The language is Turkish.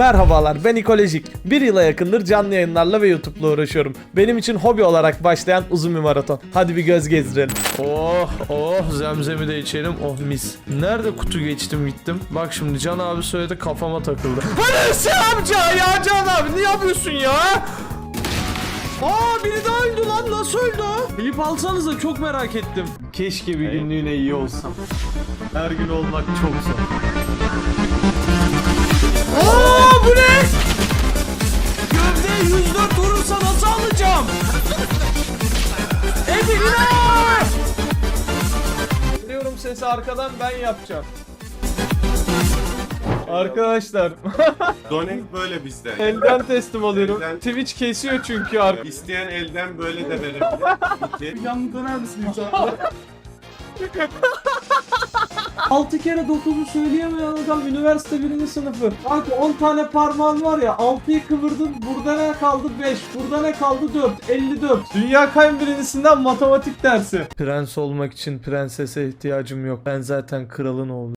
Merhabalar ben İkolojik. Bir yıla yakındır canlı yayınlarla ve YouTube'la uğraşıyorum. Benim için hobi olarak başlayan uzun bir maraton. Hadi bir göz gezdirelim. Oh oh zemzemi de içelim. Oh mis. Nerede kutu geçtim gittim. Bak şimdi Can abi söyledi kafama takıldı. Hulusi amca ya Can abi ne yapıyorsun ya? Aa biri daha öldü lan nasıl öldü? Klip alsanıza çok merak ettim. Keşke bir günlüğüne iyi olsam. Her gün olmak çok zor. Sesi arkadan ben yapacağım. Arkadaşlar Donate böyle bizde. elden teslim alıyorum. Elden- Twitch kesiyor çünkü artık. İsteyen elden böyle de verebilir. İki. Yanını döner misin lütfen? 6 kere 9'u söyleyemeyen adam üniversite birinci sınıfı. Kanka 10 tane parmağın var ya 6'yı kıvırdın burada ne kaldı 5 burada ne kaldı 4 54. Dünya kaym birincisinden matematik dersi. Prens olmak için prensese ihtiyacım yok. Ben zaten kralın oğluyum.